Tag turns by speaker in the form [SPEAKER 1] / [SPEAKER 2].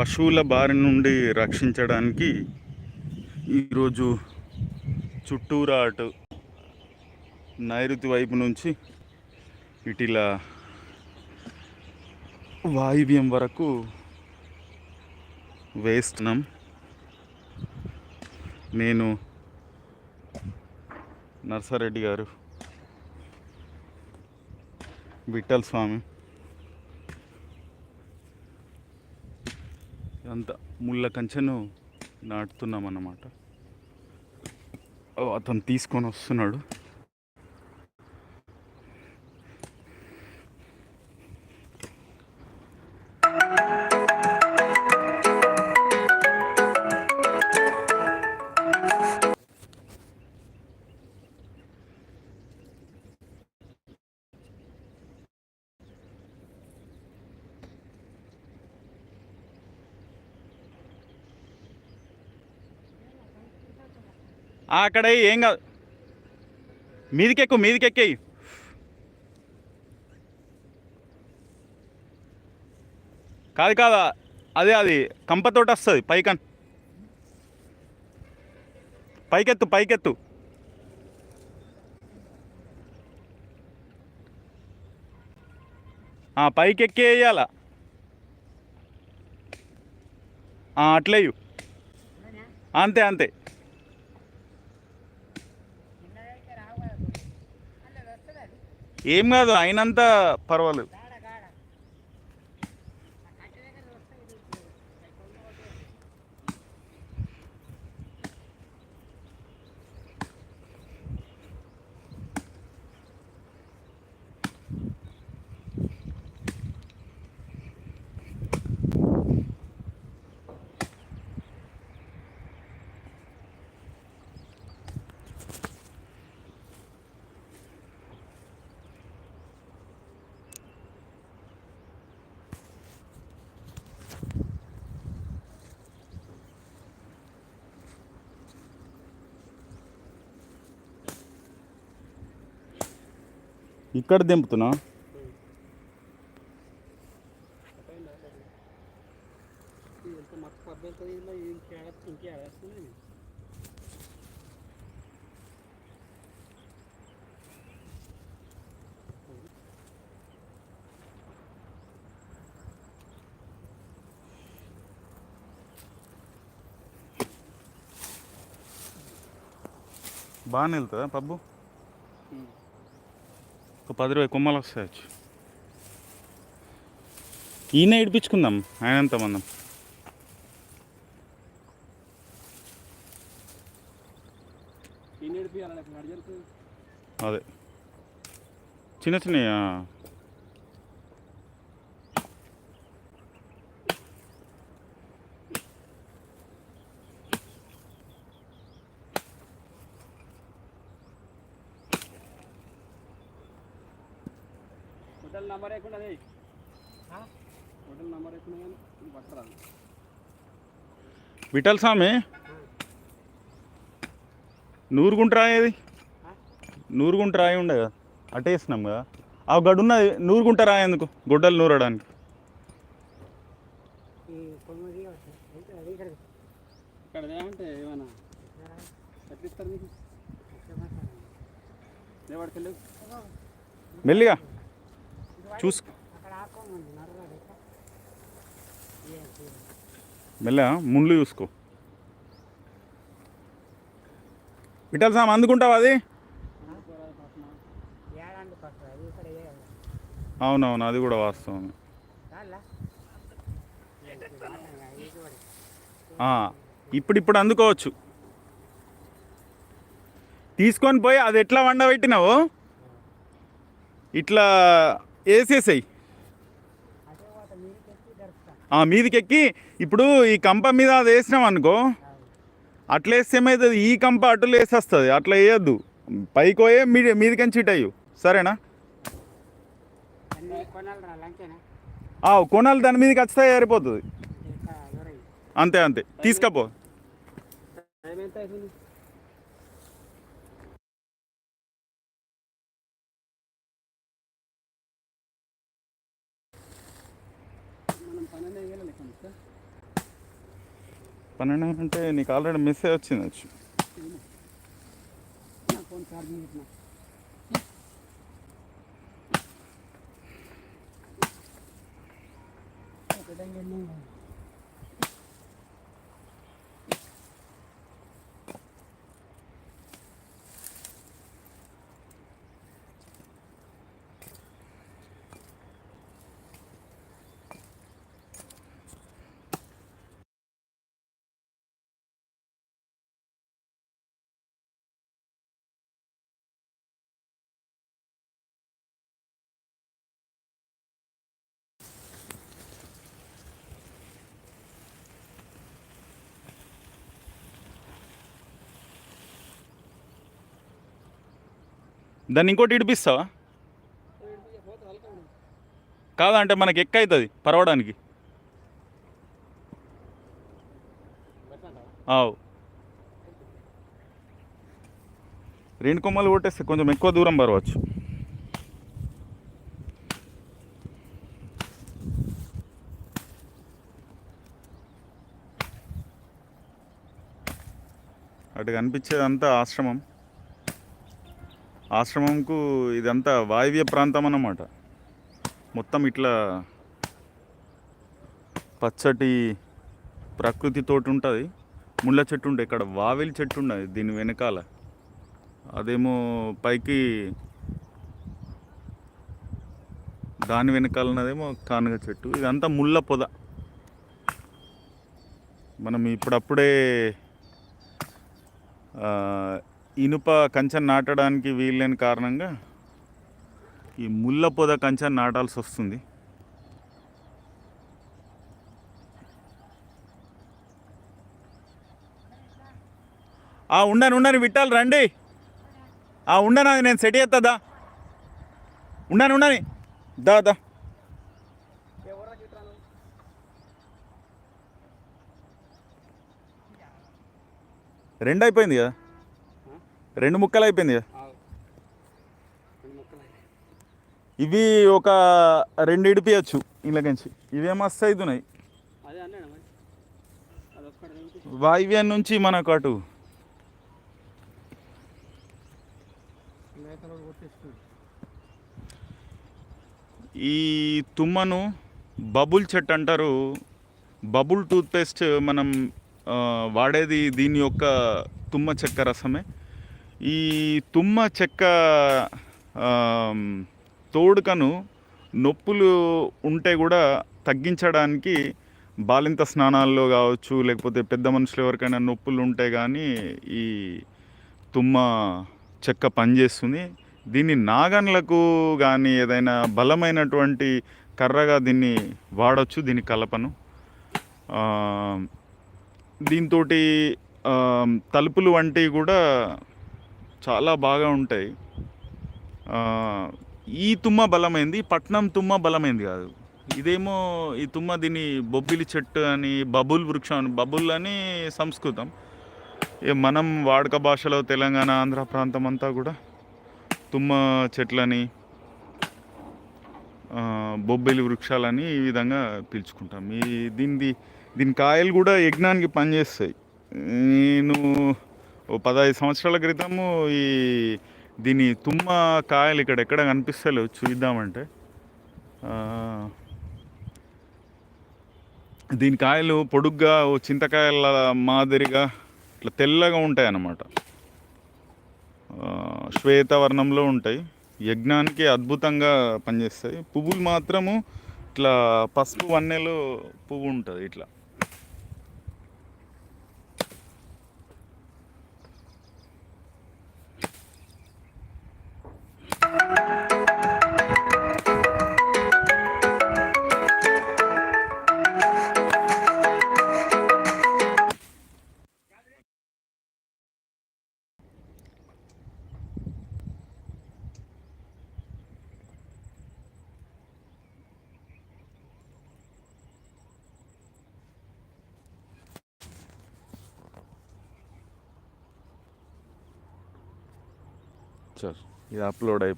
[SPEAKER 1] పశువుల బారి నుండి రక్షించడానికి ఈరోజు చుట్టూరా అటు నైరుతి వైపు నుంచి ఇటిలా వాయువ్యం వరకు వేస్తున్నాం. నేను నర్సారెడ్డి గారు విఠల్ స్వామి. అంత ముళ్ళ కంచెను నాటుతున్నాం అన్నమాట అతను తీసుకొని వస్తున్నాడు. అక్కడ ఏం కాదు. మీదికెక్కు మీదికెక్కేయి. కాదు కాదు అదే అది కంపతోటి వస్తుంది పైకన్ పైకెత్తు పైకెత్తు. ఆ, పైకెక్కి వేయాల అట్లేయు. అంతే అంతే. ఏం కాదు అయినంత పర్వాలేదు. ఇక్కడ దింపుతున్నా. బాగానే వెళ్తుందా పబ్బు? ఒక పది ఇరవై కొమ్మలు వస్తాయచ్చు ఈయన ఇడిపించుకుందాం ఆయనంత మందం. అదే. చిన్న చిన్న
[SPEAKER 2] హోటల్ నంబర్ అది హోటల్ నంబర్ లేకుండా కానీ ఇది పట్టరాదు
[SPEAKER 1] విఠల్ స్వామి? నూరుగుంట రాయేది నూరుగుంట రాయి ఉండే కదా అటే వేసినాం కదా. ఆ గడు ఉన్నది నూరుగుంట రాయి ఎందుకు? గుడ్డలు నూరడానికి.
[SPEAKER 2] ఇక్కడ? ఏమంటే మీకు
[SPEAKER 1] మెల్లిగా. చూసు మెల్ల ముండ్లు చూసుకో. విఠల్ సామ్ అందుకుంటావా అది? అవునవును అది కూడా వాస్తవం. ఇప్పుడిప్పుడు అందుకోవచ్చు. తీసుకొని పోయి అది ఎట్లా వండబెట్టినావు? ఇట్లా వేసేసాయి. మీదికి ఎక్కి ఇప్పుడు ఈ కంప మీద అది వేసినాం అనుకో అట్లా వేస్తే ఏమవుతుంది ఈ కంప అటులు వేసేస్తుంది అట్లా వేయద్దు. పైకి పోయే మీ మీదికంచి ఇటు అయ్యు. సరేనా? ఆ, కొనాలి దాని మీదకి వస్తే ఏరిపోతుంది అంతే అంతే. తీసుకపో.
[SPEAKER 2] పన్నెండు
[SPEAKER 1] అంటే నీకు ఆల్రెడీ మెసేజ్ వచ్చింది వచ్చి.
[SPEAKER 2] నా
[SPEAKER 1] దాన్ని ఇంకోటి ఇడిపిస్తావా? కాదంటే మనకి ఎక్క అవుతుంది పరవడానికి. ఆవు. రెండు కొమ్మలు కొట్టేస్తే కొంచెం ఎక్కువ దూరం పరవచ్చు అటు కనిపించేదంతా ఆశ్రమం. ఆశ్రమంకు ఇదంతా వాయువ్య ప్రాంతం అన్నమాట. మొత్తం ఇట్లా పచ్చటి ప్రకృతి తోటి ఉంటుంది ముళ్ళ చెట్టు ఉండే ఇక్కడ వావిలి చెట్టు ఉన్నది దీని వెనకాల. అదేమో పైకి దాని వెనకాలన్నదేమో కానుగ చెట్టు. ఇదంతా ముళ్ళ పొద. మనం ఇప్పుడప్పుడే ఇనుప కంచె నాటడానికి వీల్లేని కారణంగా ఈ ముళ్ళ పొద కంచె నాటాల్సి వస్తుంది. ఆ ఉండను ఉండను విట్టాలి రండి. ఆ ఉండను అది నేను సెట్ చేస్తుందా ఉండను ఉండని. దా దా. రెండు అయిపోయింది కదా? రెండు ముక్కలు అయిపోయింది. కదా ఇవి ఒక రెండు ఇడిపియచ్చు ఇళ్ళకించి ఇవే మస్తు అవుతున్నాయి వాయువ్యం నుంచి మనకు అటు. ఈ తుమ్మను బబుల్ చెట్టు అంటారు. బబుల్ టూత్పేస్ట్ మనం వాడేది దీని యొక్క తుమ్మ చెక్క రసమే. ఈ తుమ్మ చెక్క తోడుకను నొప్పులు ఉంటే కూడా తగ్గించడానికి బాలింత స్నానాల్లో కావచ్చు లేకపోతే పెద్ద మనుషులు ఎవరికైనా నొప్పులు ఉంటే కానీ ఈ తుమ్మ చెక్క పనిచేస్తుంది. దీన్ని నాగన్లకు కానీ ఏదైనా బలమైనటువంటి కర్రగా దీన్ని వాడచ్చు దీని కలపను. దీంతో తలుపులు వంటివి కూడా చాలా బాగా ఉంటాయి. ఈ తుమ్మ బలమైంది పట్నం తుమ్మ బలమైంది కాదు. ఇదేమో ఈ తుమ్మ దీని బొబ్బిలి చెట్టు అని బబుల్ వృక్షం అని బబుల్ అని సంస్కృతం. మనం వాడుక భాషలో తెలంగాణ ఆంధ్ర ప్రాంతం అంతా కూడా తుమ్మ చెట్లని బొబ్బిలి వృక్షాలని ఈ విధంగా పిలుచుకుంటాం. ఈ దీనిది దీని కాయలు కూడా యజ్ఞానికి పనిచేస్తాయి. నేను ఓ పదహైదు సంవత్సరాల క్రితము ఈ దీని తుమ్మ కాయలు ఇక్కడ ఎక్కడ కనిపిస్తలేవు చూద్దామంటే. దీని కాయలు పొడుగ్గా ఓ చింతకాయల మాదిరిగా ఇట్లా తెల్లగా ఉంటాయి అన్నమాట శ్వేతవర్ణంలో ఉంటాయి. యజ్ఞానికి అద్భుతంగా పనిచేస్తాయి. పువ్వులు మాత్రము ఇట్లా పసుపు వన్నెలో పువ్వు ఉంటుంది ఇట్లా. சார் இது அப்லோட் ஆகி